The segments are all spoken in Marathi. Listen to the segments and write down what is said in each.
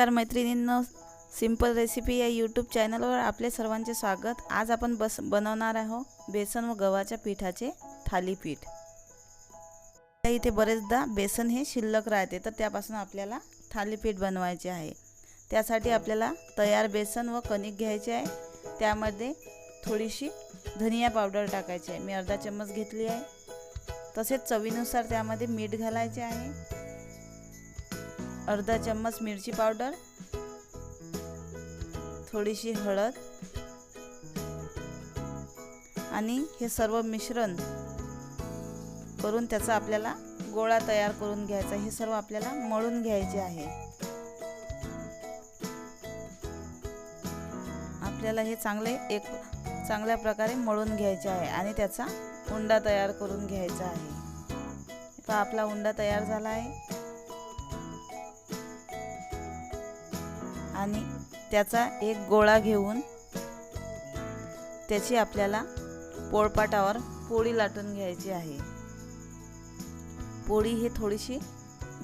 नमस्कार मैत्रिणींनो सिंपल रेसिपी या यूट्यूब चॅनलवर आपले सर्वांचे स्वागत. आज आपण बस बनवणार आहोत बेसन व गव्हाच्या पिठाचे थालीपीठ. त्या इथे बरेचदा बेसन हे शिल्लक राहते तर त्यापासून आपल्याला थालीपीठ बनवायचे आहे. त्यासाठी आपल्याला तयार बेसन व कणिक घ्यायचे आहे. त्यामध्ये थोडीशी धनिया पावडर टाकायची आहे. मी अर्धा चम्मच घेतली आहे. तसेच चवीनुसार त्यामध्ये मीठ घालायचे आहे. अर्धा चम्मच मिरची पावडर थोडीशी हळद आणि हे सर्व मिश्रण करून त्याचा आपल्याला गोळा तयार करून घ्यायचा हे सर्व आपल्याला मळून घ्यायचे आहे. आपल्याला हे चांगले एक चांगल्या प्रकारे मळून घ्यायचे आहे आणि त्याचा उंडा तयार करून घ्यायचा आहे. आपला उंडा तयार झाला आहे. आणि त्याचा एक गोळा घेऊन त्याची आपल्याला पोळपाटावर पोळी लाटून घ्यायची आहे. पोळी ही थोडीशी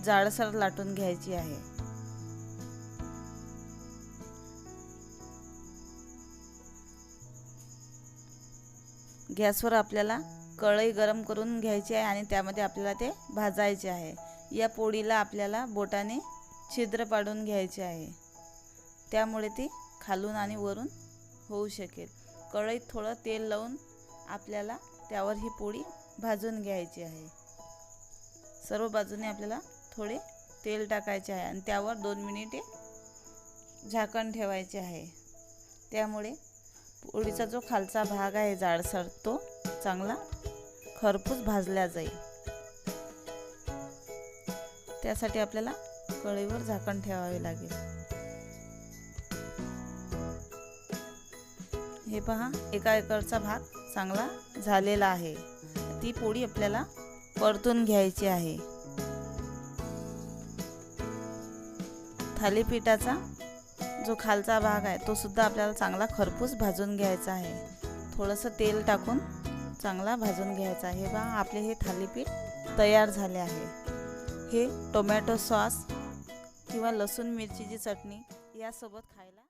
जाडसर लाटून घ्यायची आहे. गॅसवर आपल्याला कढई गरम करून घ्यायची आहे आणि त्यामध्ये आपल्याला ते भाजायचे आहे. या पोळीला आपल्याला बोटाने छिद्र पाडून घ्यायचे आहे. त्यामुळे ती खालून आणि वरून होऊ शकेल. कढईत थोडं तेल लावून आपल्याला त्यावर ही पोळी भाजून घ्यायची आहे. सर्व बाजूने आपल्याला थोडे तेल टाकायचे आहे आणि त्यावर दोन मिनिटे झाकण ठेवायचे आहे. त्यामुळे पोळीचा जो खालचा भाग आहे जाडसर तो चांगला खरपूस भाजला जाईल. त्यासाठी आपल्याला कढईवर झाकण ठेवावे लागेल. हे पहा एका एकरचा भाग चांगला झालेला आहे. ती पोळी आपल्याला परतून घ्यायची आहे. थालीपीठाचा जो खालचा भाग आहे तो सुद्धा आपल्याला चांगला खरपूस भाजून घ्यायचा आहे. थोडंसं तेल टाकून चांगला भाजून घ्यायचा आहे. बा आपले हे थालीपीठ तयार झाले आहे. हे टोमॅटो सॉस किंवा लसूण मिरचीची चटणी यासोबत खायला